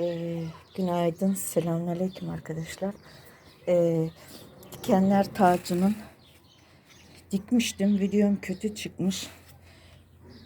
Ee, günaydın, selamünaleyküm arkadaşlar. Ee, dikenler tacının dikmiştim. Videom kötü çıkmış.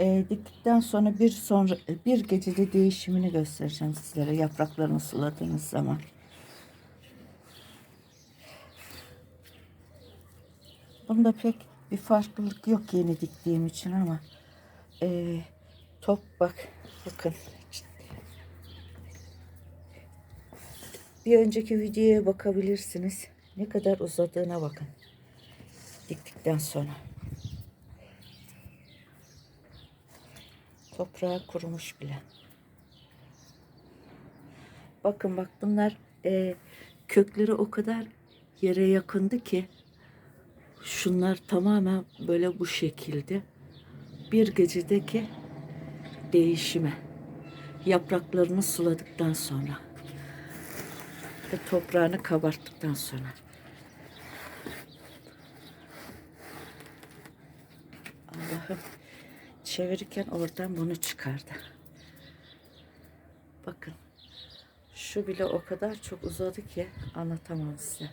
Ee, diktikten sonra bir sonra bir gecede değişimini göstereceğim sizlere. Yapraklarını suladığınız zaman. Bunda pek bir farklılık yok yeni diktiğim için ama ee, top bak bakın Bir önceki videoya bakabilirsiniz. Ne kadar uzadığına bakın. Diktikten sonra. Toprağı kurumuş bile. Bakın bak bunlar e, kökleri o kadar yere yakındı ki şunlar tamamen böyle bu şekilde bir gecedeki değişime yapraklarını suladıktan sonra ve toprağını kabarttıktan sonra. Allah'ım çevirirken oradan bunu çıkardı. Bakın şu bile o kadar çok uzadı ki anlatamam size.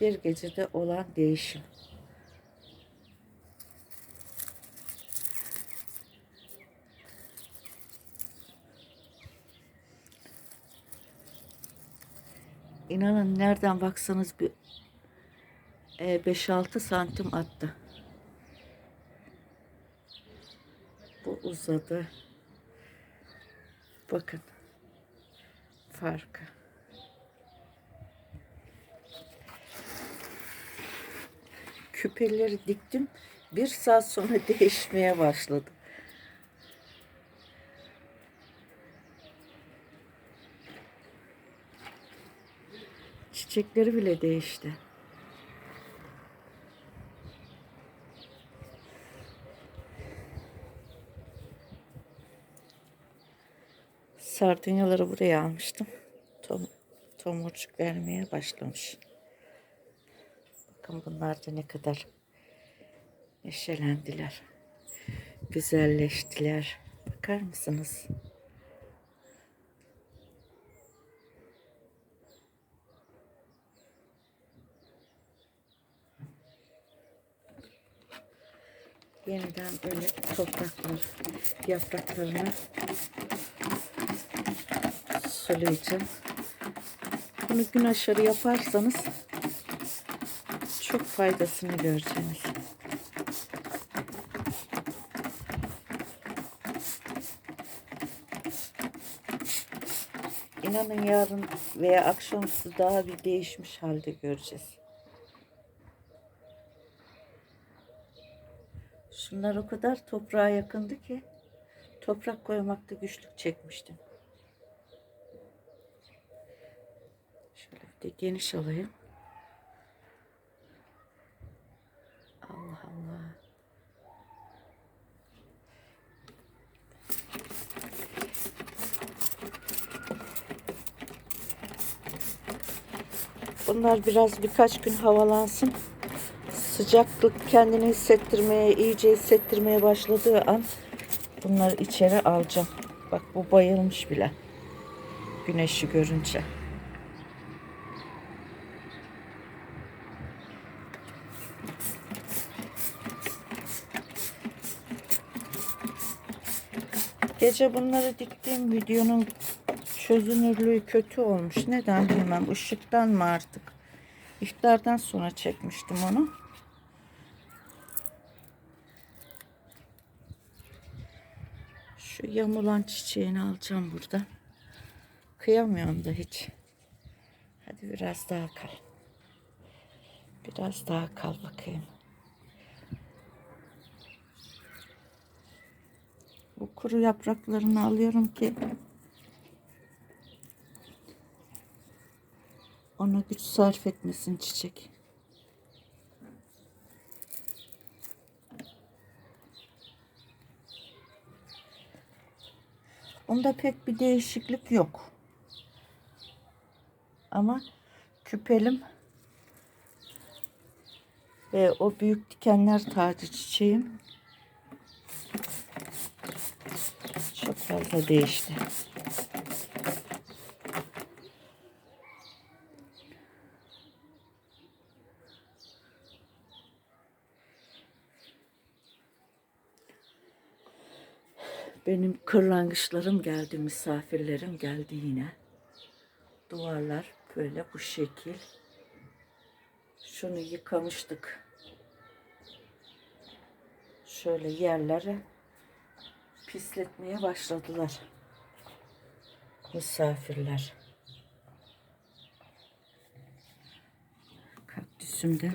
Bir gecede olan değişim. İnanın nereden baksanız bir e, 5-6 santim attı. Bu uzadı. Bakın. Farkı. Küpeleri diktim. Bir saat sonra değişmeye başladı. Çiçekleri bile değişti. Sardunyaları buraya almıştım. Tom, tomurcuk vermeye başlamış. Bakın bunlar da ne kadar neşelendiler. Güzelleştiler. Bakar mısınız? Yeniden böyle topraklar yapraklarını sulayacağım. Bunu gün aşırı yaparsanız çok faydasını göreceksiniz. İnanın yarın veya akşamüstü daha bir değişmiş halde göreceğiz. Şunlar o kadar toprağa yakındı ki toprak koymakta güçlük çekmiştim. Şöyle bir de geniş alayım. Allah Allah. Bunlar biraz birkaç gün havalansın sıcaklık kendini hissettirmeye, iyice hissettirmeye başladığı an bunları içeri alacağım. Bak bu bayılmış bile. Güneşi görünce. Gece bunları diktiğim videonun çözünürlüğü kötü olmuş. Neden bilmem. Işıktan mı artık? İftardan sonra çekmiştim onu. Şu yamulan çiçeğini alacağım burada. Kıyamıyorum da hiç. Hadi biraz daha kal. Biraz daha kal bakayım. Bu kuru yapraklarını alıyorum ki ona güç sarf etmesin çiçek. Onda pek bir değişiklik yok. Ama küpelim ve o büyük dikenler tacı çiçeğim fazla değişti. Benim kırlangıçlarım geldi, misafirlerim geldi yine. Duvarlar böyle bu şekil. Şunu yıkamıştık. Şöyle yerlere pisletmeye başladılar. Misafirler. Kaktüsümde.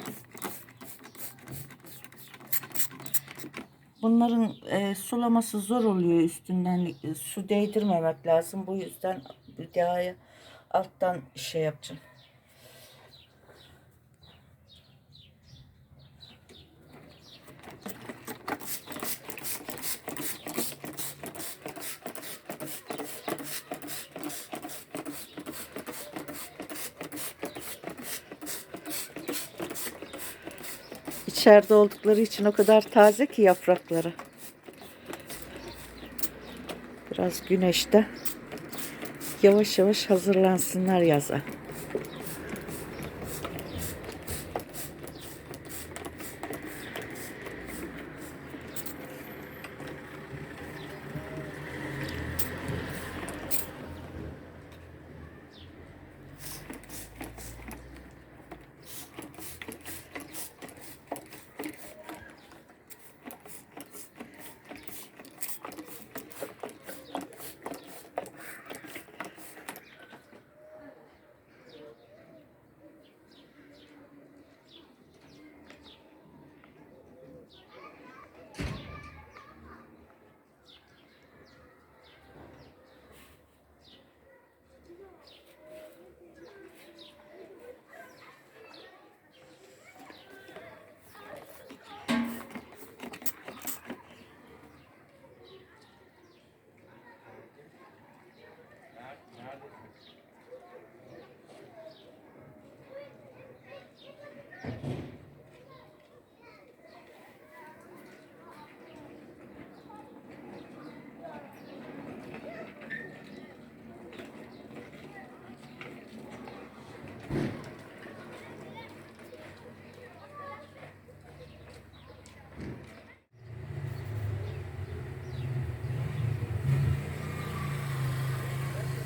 Bunların e, sulaması zor oluyor üstünden e, su değdirmemek lazım. Bu yüzden daha alttan şey yapacağım. İçeride oldukları için o kadar taze ki yaprakları. Biraz güneşte yavaş yavaş hazırlansınlar yaza.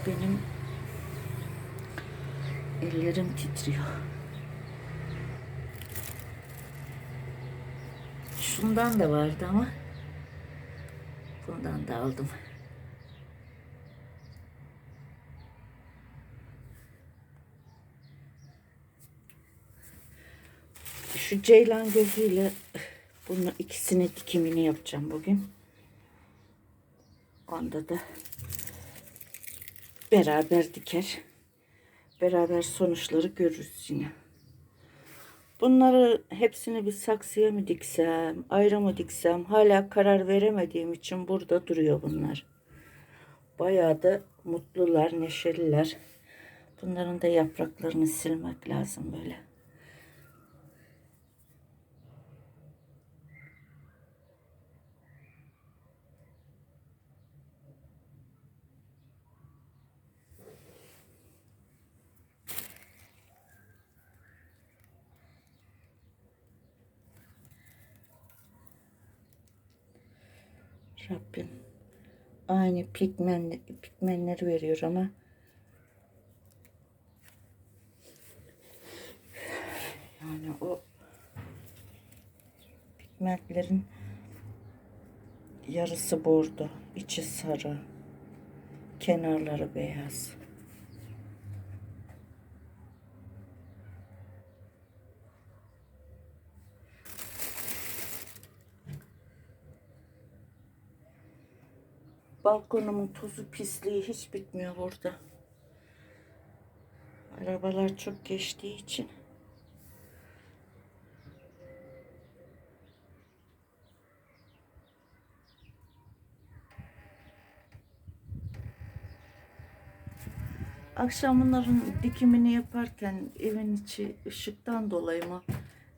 Benim ellerim titriyor. Şundan da vardı ama bundan da aldım. Şu ceylan gözüyle bunun ikisini dikimini yapacağım bugün. Onda da beraber diker. Beraber sonuçları görürüz yine. Bunları hepsini bir saksıya mı diksem, ayrı mı diksem hala karar veremediğim için burada duruyor bunlar. Bayağı da mutlular, neşeliler. Bunların da yapraklarını silmek lazım böyle. Rabbim aynı pigmen, pigmenleri veriyor ama yani o pigmentlerin yarısı bordo, içi sarı, kenarları beyaz. Balkonumun tozu pisliği hiç bitmiyor burada. Arabalar çok geçtiği için. Akşam bunların dikimini yaparken evin içi ışıktan dolayı mı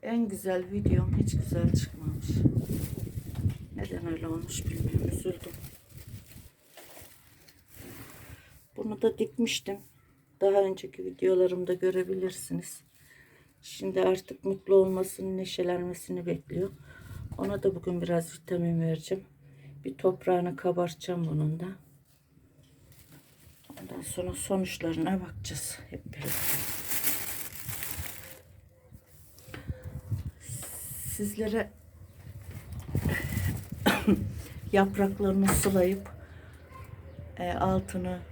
en güzel videom hiç güzel çıkmamış. Neden öyle olmuş bilmiyorum. Üzüldüm. Bunu da dikmiştim. Daha önceki videolarımda görebilirsiniz. Şimdi artık mutlu olmasını, neşelenmesini bekliyor. Ona da bugün biraz vitamin vereceğim. Bir toprağını kabartacağım bunun da. Ondan sonra sonuçlarına bakacağız hep birlikte. Sizlere yapraklarını sulayıp e, altını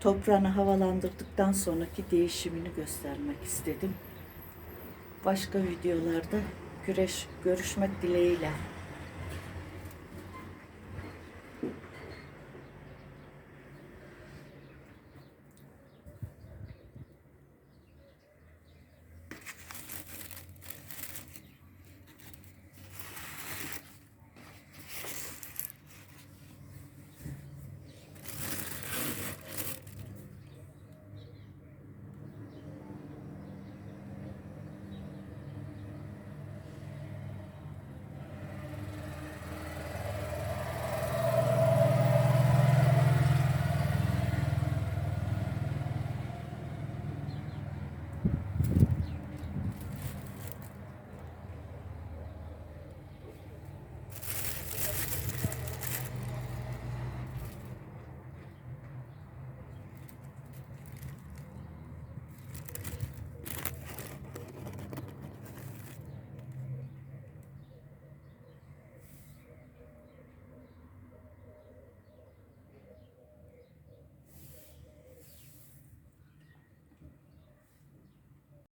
toprağını havalandırdıktan sonraki değişimini göstermek istedim. Başka videolarda güreş görüşmek dileğiyle.